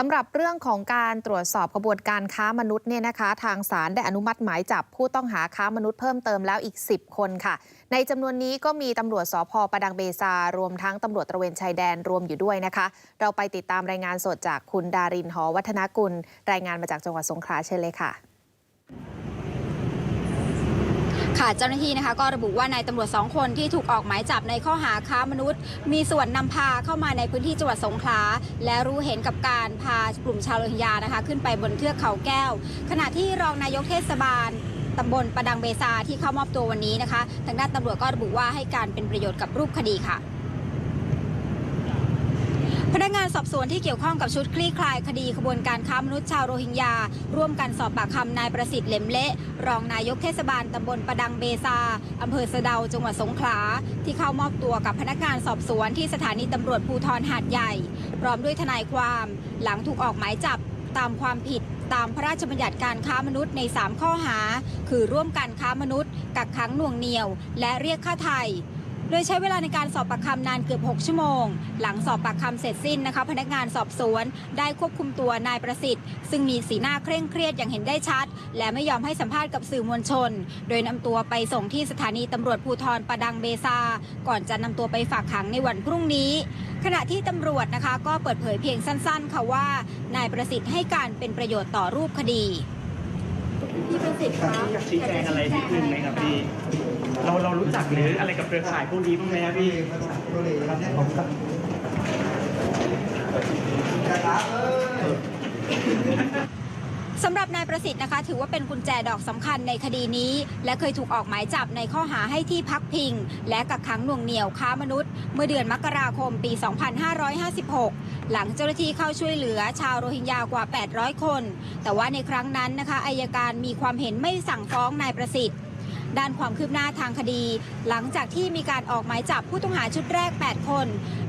สำหรับเรื่องของการตรวจสอบกระบวนการค้ามนุษย์เนี่ยนะคะ ทางศาลได้อนุมัติหมายจับผู้ต้องหาค้ามนุษย์เพิ่มเติมแล้วอีก 10 คนค่ะ ในจำนวนนี้ก็มีตำรวจสพประดังเบซารวมทั้งตำรวจตระเวนชายแดนรวมอยู่ด้วยนะคะ เราไปติดตามรายงานสดจากคุณดารินหอวัฒนกุล รายงานมาจากจังหวัดสงขลาเชิญเลยค่ะ ค่ะเจ้าหน้าที่นะคะก็ระบุว่านายตำรวจสองคนที่ถูกออกหมายจับในข้อหาค้ามนุษย์ มีส่วนนำพาเข้ามาในพื้นที่จังหวัดสงขลาและรู้เห็นกับการพากลุ่มชาวโรฮิงญานะคะ ขึ้นไปบนเทือกเขาแก้ว ขณะที่รองนายกเทศบาลตำบลประดังเบซาที่เข้ามอบตัววันนี้นะคะ ทางด้านตำรวจก็ระบุว่าให้การเป็นประโยชน์กับรูปคดีค่ะ นักงานสอบสวนที่เกี่ยวข้องกับชุดคลี่คลายคดีขบวนการค้ามนุษย์ชาวโรฮิงญา ร่วมกันสอบปากคำนายประสิทธิ์เหล็มเละ รองนายกเทศบาลตำบลประดังเบซาอำเภอสะเดาจังหวัดสงขลา ที่เข้ามอบตัวกับพนักงานสอบสวนที่สถานีตำรวจภูธรหาดใหญ่ พร้อมด้วยทนายความ หลังถูกออกหมายจับตามความผิดตามพระราชบัญญัติการค้ามนุษย์ใน 3 ข้อหา คือร่วมกันค้ามนุษย์ กักขังหน่วงเหนียว และเรียกค่าไทย โดยใช้เวลาในการสอบปากคำนานเกือบ 6 ชั่วโมง หลังสอบปากคำเสร็จสิ้นนะคะ พนักงานสอบสวนได้ควบคุมตัวนายประสิทธิ์ ซึ่งมีสีหน้าเคร่งเครียดอย่างเห็นได้ชัด และไม่ยอมให้สัมภาษณ์กับสื่อมวลชน โดยนำตัวไปส่งที่สถานีตำรวจภูธรประดังเบซา ก่อนจะนำตัวไปฝากขังในวันพรุ่งนี้ ขณะที่ตำรวจนะคะ ก็เปิดเผยเพียงสั้น ๆ ค่ะว่านายประสิทธิ์ให้การเป็นประโยชน์ต่อรูปคดี พี่ประสิทธิ์คะอยากชี้แจงอะไรนิดนึงไหมครับพี่ เราเรารู้จักหรืออะไรกับเครือข่ายพวกนี้บ้างไหมครับพี่ สำหรับนาย ประสิทธิ์นะคะ ถือว่าเป็นกุญแจดอกสำคัญในคดีนี้ และเคยถูกออกหมายจับในข้อหาให้ที่พักพิง และกักขังหน่วงเหนี่ยวค้ามนุษย์ เมื่อเดือนมกราคมปี 2556 หลังเจ้าหน้าที่เข้าช่วยเหลือชาวโรฮิงญากว่า 800 คน แต่ว่าในครั้งนั้นนะคะอายการมีความเห็นไม่สั่งฟ้องนายประสิทธิ์ด้านความคืบหน้าทางคดี หลังจากที่มีการออกหมายจับผู้ต้องหาชุดแรก 8 คน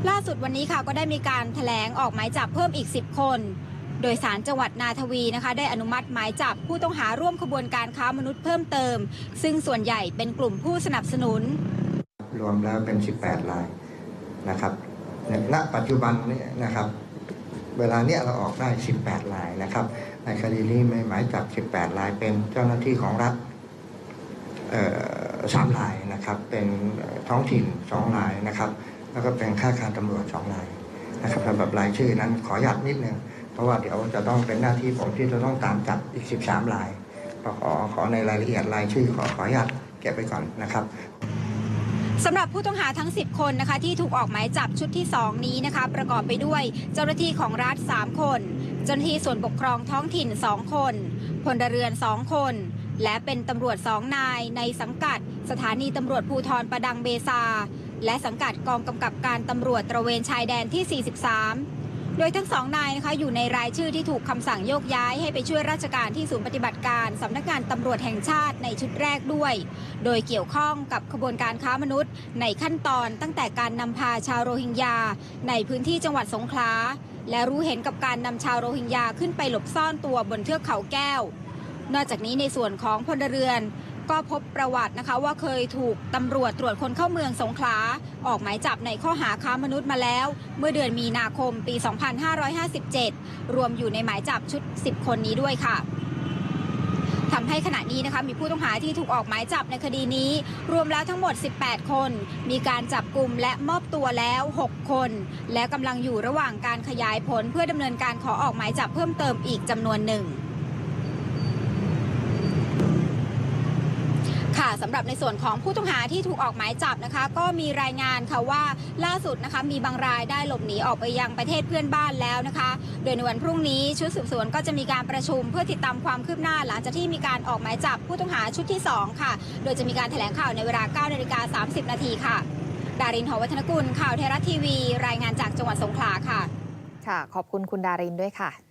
ล่าสุดวันนี้ค่ะก็ได้มีการแถลงออกหมายจับเพิ่มอีก 10 คน โดยสารจังหวัดนาทวีนะคะได้อนุมัติหมายจับผู้ต้องหาร่วมขบวนการค้ามนุษย์เพิ่มเติม ซึ่งส่วนใหญ่เป็นกลุ่มผู้สนับสนุน รวมแล้วเป็น 18รายนะครับณปัจจุบันนี้นะครับ เวลาเนี้ยเราออกได้ 18รายนะครับในคดีนี้มีหมายจับ 18รายเป็นเจ้าหน้าที่ของรัฐสามรายนะครับ เป็นท้องถิ่นสองรายนะครับ แล้วก็เป็นข้าราชการตำรวจสองรายนะครับสำหรับรายชื่อนั้นขออนุญาตนิดนึง ราะว่าเดี๋ยวจะต้องเป็นหน้าที่ผมที่จะต้องตามจับอีก 13รายขอขอในรายละเอียดรายชื่อขอขออนุญาตเก็บไปก่อนนะครับสำหรับผู้ต้องหาทั้ง 10 คนนะคะที่ถูกออกหมายจับชุดที่ 2 นี้นะคะ ประกอบไปด้วยเจ้าหน้าที่ของรัฐ 3 คน เจ้าหน้าที่ส่วนปกครองท้องถิ่น 2 คนพลเรือน 2 คน และเป็นตำรวจ 2 นายในสังกัด สถานีตำรวจภูธรประดังเบซา และสังกัดกองกำกับการตำรวจตระเวนชายแดนที่ 43 โดยทั้งสองนายนะคะอยู่ในรายชื่อที่ถูกคำสั่งโยกย้ายให้ไปช่วยราชการที่ศูนย์ปฏิบัติการสำนักงานตำรวจแห่งชาติในชุดแรกด้วย โดยเกี่ยวข้องกับขบวนการค้ามนุษย์ ในขั้นตอนตั้งแต่การนำพาชาวโรฮิงญาในพื้นที่จังหวัดสงขลาและรู้เห็นกับการนำชาวโรฮิงญาขึ้นไปหลบซ่อนตัวบนเทือกเขาแก้ว นอกจากนี้ในส่วนของพลเรือน ก็พบประวัตินะคะว่าเคยถูกตำรวจตรวจคนเข้าเมืองสงขลาออกหมายจับในข้อหาค้ามนุษย์มาแล้ว เมื่อเดือนมีนาคมปี 2557 รวมอยู่ในหมายจับชุด 10 คนนี้ด้วยค่ะทำให้ขณะนี้นะคะมีผู้ต้องหาที่ถูกออกหมายจับในคดีนี้ รวมแล้วทั้งหมด 18 คน มีการจับกลุ่มและมอบตัวแล้ว 6 คน และกำลังอยู่ระหว่างการขยายผลเพื่อดำเนินการขอออกหมายจับเพิ่มเติมอีกจำนวนหนึ่ง ค่ะสำหรับในส่วนของผู้ต้องหาที่ถูกออกหมายจับนะคะ ก็มีรายงานค่ะว่าล่าสุดนะคะมีบางรายได้หลบหนีออกไปยังประเทศเพื่อนบ้านแล้วนะคะ โดยในวันพรุ่งนี้ชุดสืบสวนก็จะมีการประชุมเพื่อติดตามความคืบหน้า หลังจากที่มีการออกหมายจับผู้ต้องหาชุดที่ 2 ค่ะ โดยจะมีการแถลงข่าวในเวลา9นาฬิกา30 นาทีค่ะ ดารินหอวัฒนกุลข่าวไทยรัฐทีวี รายงานจากจังหวัดสงขลาค่ะ ค่ะ ขอบคุณคุณดารินด้วยค่ะ